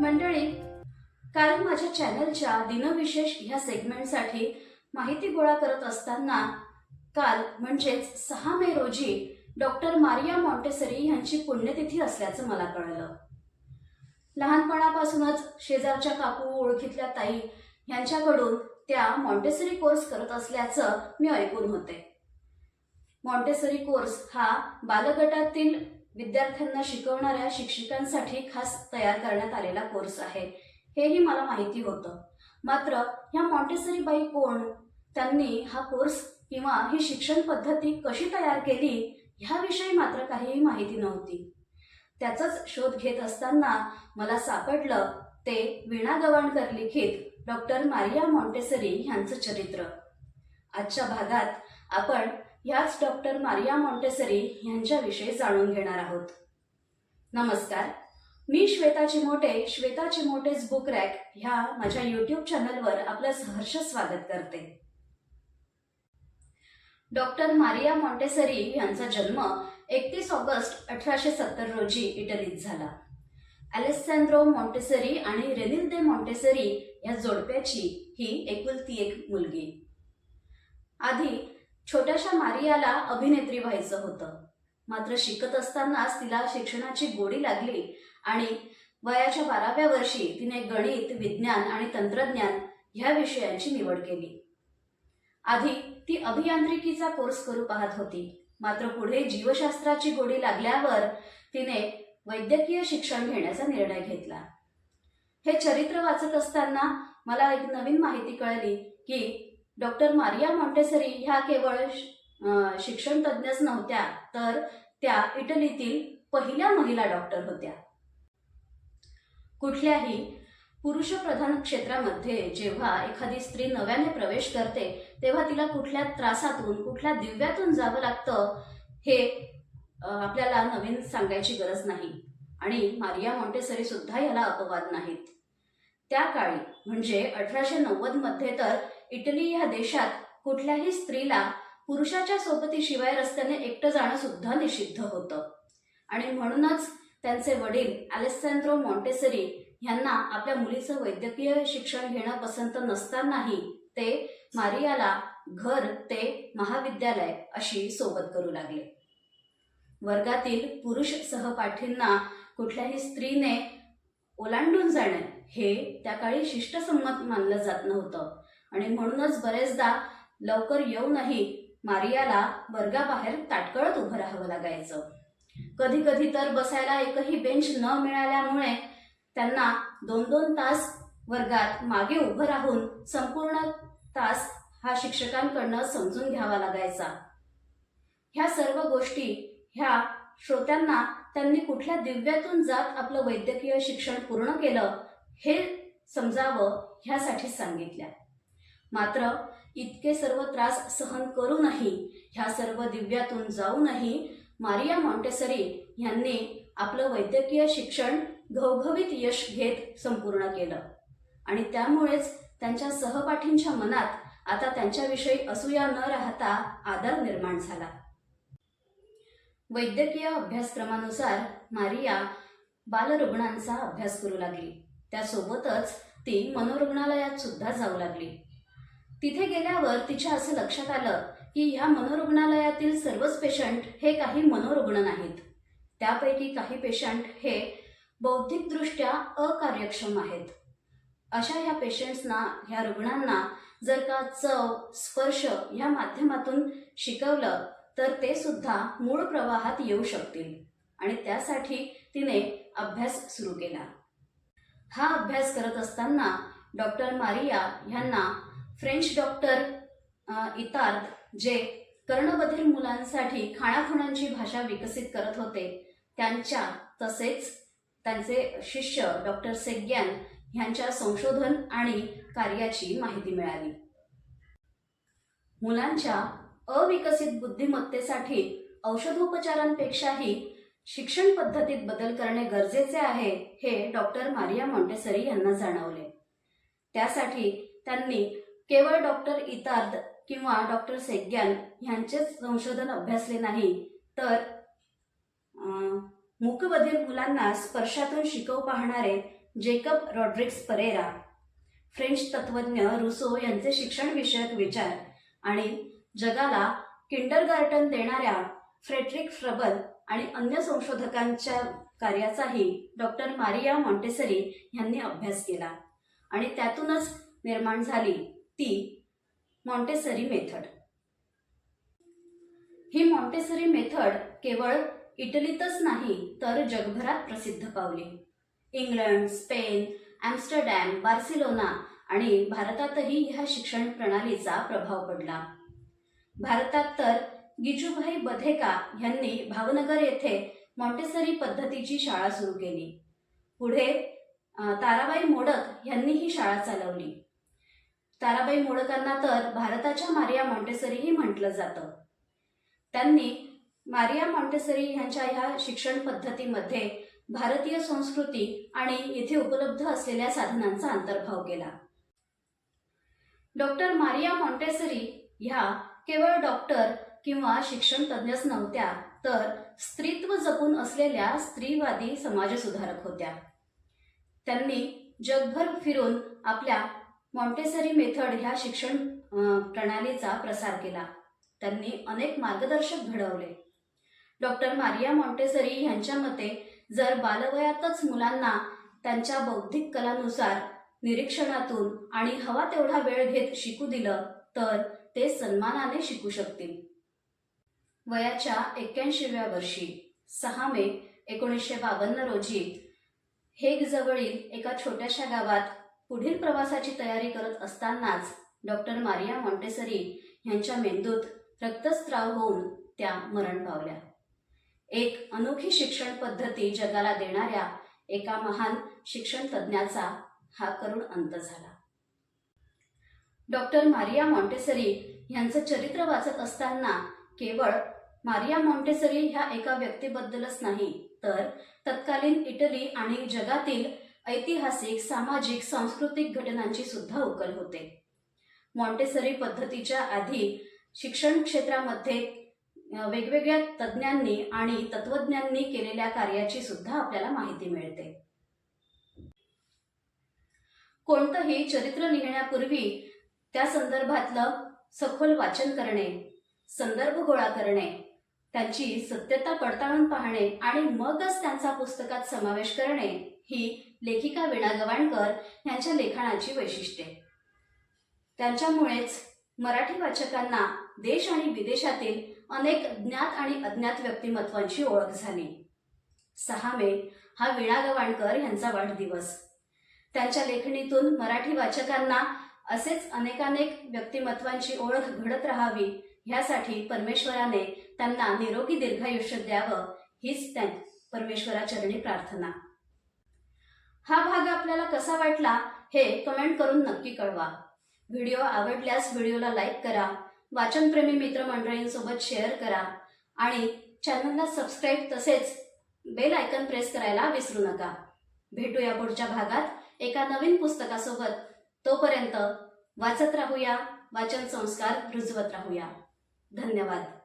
मंडळी काल माझ्या चॅनलच्या दिनविशेष ह्या सेगमेंटसाठी माहिती गोळा करत असताना काल म्हणजेच सहा मे रोजी डॉक्टर मारिया मॉन्टेसरी यांची पुण्यतिथी असल्याचं मला कळलं. लहानपणापासूनच शेजारच्या काकू ओळखीतल्या ताई यांच्याकडून त्या मॉन्टेसरी कोर्स करत असल्याचं मी ऐकून होते. मॉन्टेसरी कोर्स हा बालगटातील विद्यार्थ्यांना शिकवणाऱ्या शिक्षकांसाठी खास तयार करण्यात आलेला कोर्स आहे. हेही मला माहिती होतं. मात्र ह्या मॉन्टेसरी बाई कोण? त्यांनी हा कोर्स किंवा ही शिक्षण पद्धती कशी तयार केली ह्याविषयी मात्र काहीही माहिती नव्हती. त्याचाच शोध घेत असताना मला सापडलं ते वीणा गवाणकर लिखित डॉक्टर मारिया मॉन्टेसरी यांचं चरित्र. आजच्या भागात आपण याच डॉक्टर मारिया मॉन्टेसरी यांच्याविषयी जाणून घेणार आहोत. नमस्कार. मी श्वेता चिमोटे श्वेता चिमोटेज बुक रॅक ह्या माझ्या युट्यूब चॅनलवर आपलं सहर्ष स्वागत करते. डॉक्टर मारिया मॉन्टेसरी यांचा जन्म एकतीस ऑगस्ट अठराशे सत्तर रोजी इटलीत झाला. अलेससँड्रो मॉन्टेसरी आणि रेनिल दे मॉन्टेसरी या जोडप्याची ही एकुलती एक मुलगी. आधी छोट्याशा मारियाला अभिनेत्री व्हायचं होतं. मात्र शिकत असतानाच तिला शिक्षणाची गोडी लागली आणि वयाच्या बाराव्या वर्षी तिने गणित विज्ञान आणि तंत्रज्ञान ह्या विषयांची निवड केली. आधी ती अभियांत्रिकीचा कोर्स करू पाहत होती. मात्र पुढे जीवशास्त्राची गोडी लागल्यावर तिने वैद्यकीय शिक्षण घेण्याचा निर्णय घेतला. हे चरित्र वाचत असताना मला एक नवीन माहिती कळली की डॉक्टर मारिया मॉन्टेसरी ह्या केवळ शिक्षण तज्ज्ञच नव्हत्या तर त्या इटलीतील पहिल्या महिला डॉक्टर होत्या. कुठल्याही पुरुषप्रधान क्षेत्रामध्ये जेव्हा एखादी स्त्री नव्याने प्रवेश करते तेव्हा तिला कुठल्या त्रासातून कुठल्या दिव्यातून जावं लागतं हे आपल्याला नवीन सांगायची गरज नाही. आणि मारिया मॉन्टेसरी सुद्धा याला अपवाद नाहीत. त्या काळी म्हणजे अठराशे नव्वदमध्ये तर इटली ह्या देशात कुठल्याही स्त्रीला पुरुषाच्या सोबतीशिवाय रस्त्याने एकटं जाणं सुद्धा निषिद्ध होतं. आणि म्हणूनच त्यांचे वडील अलेससँड्रो मॉन्टेसरी यांना आपल्या मुलीचं वैद्यकीय शिक्षण घेणं पसंत नसतानाही ते मारियाला घर ते महाविद्यालय अशी सोबत करू लागले. वर्गातील पुरुष सहपाठींना कुठल्याही स्त्रीने ओलांडून जाणे हे त्या काळी शिष्टसंमत मानलं जात नव्हतं. आणि म्हणूनच बरेचदा लवकर येऊनही मारियाला वर्गाबाहेर ताटकळत उभं राहावं लागायचं. कधी कधी तर बसायला एकही बेंच न मिळाल्यामुळे त्यांना दोन दोन तास वर्गात मागे उभं राहून संपूर्ण तास हा शिक्षकांकडनं समजून घ्यावा लागायचा. ह्या सर्व गोष्टी ह्या श्रोत्यांना त्यांनी कुठल्या दिव्यातून जात आपलं वैद्यकीय शिक्षण पूर्ण केलं हे समजावं ह्यासाठी सांगितल्या. मात्र इतके सर्व त्रास सहन करूनही ह्या सर्व दिव्यातून जाऊनही मारिया मॉन्टेसरी यांनी आपलं वैद्यकीय शिक्षण घवघवीत यश घेत संपूर्ण केलं. आणि त्यामुळेच त्यांच्या सहपाठींच्या मनात आता त्यांच्याविषयी असूया न राहता आदर निर्माण झाला. वैद्यकीय अभ्यासक्रमानुसार मारिया बालरुग्णांचा अभ्यास करू लागली. त्यासोबतच ती मनोरुग्णालयात सुद्धा जाऊ लागली. तिथे गेल्यावर तिच्या असं लक्षात आलं की ह्या मनोरुग्णालयातील सर्वच पेशंट हे काही मनोरुग्ण नाहीत. त्यापैकी काही पेशंट हे बौद्धिकदृष्ट्या अकार्यक्षम आहेत. अशा ह्या पेशंट्सना ह्या रुग्णांना जर का चव स्पर्श ह्या माध्यमातून शिकवलं तर ते सुद्धा मूळ प्रवाहात येऊ शकतील. आणि त्यासाठी तिने अभ्यास सुरू केला. हा अभ्यास करत असताना डॉक्टर मारिया ह्यांना फ्रेंच डॉक्टर अ, इतार्द जे कर्णबधीर मुलांसाठी खाणाखुणांची भाषा विकसित करत होते. त्यांच्या तसेच त्यांचे शिष्य डॉक्टर सेग्यान ह्यांच्या संशोधन आणि कार्याची माहिती मिळाली. मुलांच्या अविकसित बुद्धिमत्तेसाठी औषधोपचारांपेक्षाही शिक्षण पद्धतीत बदल करणे गरजेचे आहे हे डॉक्टर मारिया मॉन्टेसरी यांना जाणवले. त्यासाठी त्यांनी केवळ डॉक्टर इतार्द किंवा डॉक्टर सेग्यान ह्यांचेच संशोधन अभ्यासले नाही तर मुकबधीर मुलांना स्पर्शातून शिकव पाहणारे जेकब रॉड्रिक्स परेरा फ्रेंच तत्वज्ञ रुसो यांचे शिक्षणविषयक विचार आणि जगाला किंडरगार्टन देणाऱ्या फ्रेडरिक फ्रबल आणि अन्य संशोधकांच्या कार्याचाही डॉक्टर मारिया मॉन्टेसरी यांनी अभ्यास केला आणि त्यातूनच निर्माण झाली ती मॉन्टेसरी मेथड ही मॉन्टेसरी मेथड केवळ इटलीतच नाही तर जगभरात प्रसिद्ध पावली. इंग्लंड स्पेन ॲम्स्टरडॅम बार्सिलोना आणि भारतातही ह्या शिक्षण प्रणालीचा प्रभाव पडला. भारतात तर गिजूभाई बधेका यांनी भावनगर येथे मॉन्टेसरी पद्धतीची शाळा सुरू केली. पुढे ताराबाई मोडक यांनी ही शाळा चालवली. ताराबाई मोडकांना तर भारताच्या मारिया मॉन्टेसरीही म्हटलं जातं. त्यांनी मारिया मॉन्टेसरी यांच्या ह्या शिक्षण पद्धतीमध्ये भारतीय संस्कृती आणि इथे उपलब्ध असलेल्या साधनांचा अंतर्भाव केला. डॉक्टर मारिया मॉन्टेसरी ह्या केवळ डॉक्टर किंवा शिक्षण तज्ज्ञच नव्हत्या तर स्त्रीत्व जपून असलेल्या स्त्रीवादी समाजसुधारक होत्या. त्यांनी जगभर फिरून आपल्या मॉन्टेसरी मेथड ह्या शिक्षण प्रणालीचा प्रसार केला. त्यांनी अनेक मार्गदर्शक घडवले. डॉक्टर मारिया मॉन्टेसरी यांच्या मते जर बालवयातच मुलांना त्यांच्या बौद्धिक कलानुसार निरीक्षणातून आणि हवा तेवढा वेळ घेत शिकू दिलं तर ते सन्मानाने शिकू शकतील. वयाच्या एक्क्याऐंशीव्या वर्षी सहा मे एकोणीसशे बावन्न रोजी हेग जवळील एका छोट्याशा गावात पुढील प्रवासाची तयारी करत असतानाच डॉक्टर मारिया मॉन्टेसरी यांच्या मेंदूत रक्तस्त्राव होऊन त्या मरण पावल्या. एक अनोखी शिक्षण पद्धती जगाला देणाऱ्या एका महान शिक्षण तज्ज्ञाचा हा करुण अंत झाला. डॉक्टर मारिया मॉन्टेसरी यांचं चरित्र वाचत असताना केवळ मारिया मॉन्टेसरी ह्या एका व्यक्तीबद्दलच नाही तर तत्कालीन इटली आणि जगातील ऐतिहासिक सामाजिक सांस्कृतिक घटनांची सुद्धा उकल होते. मॉन्टेसरी पद्धतीच्या आधी शिक्षण क्षेत्रामध्ये वेगवेगळ्या तज्ज्ञांनी आणि तत्वज्ञांनी केलेल्या कार्याची सुद्धा आपल्याला माहिती मिळते. कोणतंही चरित्र लिहिण्यापूर्वी त्या संदर्भातलं सखोल वाचन करणे संदर्भ गोळा करणे त्यांची सत्यता पडताळून पाहणे आणि मगच त्यांचा पुस्तकात समावेश करणे ही लेखिका वीणा गवाणकर यांच्या लेखनाची वैशिष्ट्ये. त्यांच्यामुळेच मराठी वाचकांना देश आणि विदेशातील अनेक ज्ञात आणि अज्ञात व्यक्तिमत्वांची ओळख झाली. सहा मे हा वीणा गवाणकर यांचा वाढदिवस. त्यांच्या लेखणीतून मराठी वाचकांना असेच अनेकानेक व्यक्तिमत्वांची ओळख घडत राहावी ह्यासाठी परमेश्वराने त्यांना निरोगी दीर्घायुष्य द्यावं हीच त्या परमेश्वराचरणी प्रार्थना. हा भाग आपल्याला कसा वाटला हे कमेंट करून नक्की कळवा. व्हिडिओ आवडल्यास व्हिडिओला लाईक करा वाचनप्रेमी मित्रमंडळींसोबत शेअर करा आणि चॅनलला सबस्क्राईब तसेच बेल आयकन प्रेस करायला विसरू नका. भेटूया पुढच्या भागात एका नवीन पुस्तकासोबत. तोपर्यंत वाचत राहूया वाचन संस्कार रुजवत राहूया. धन्यवाद.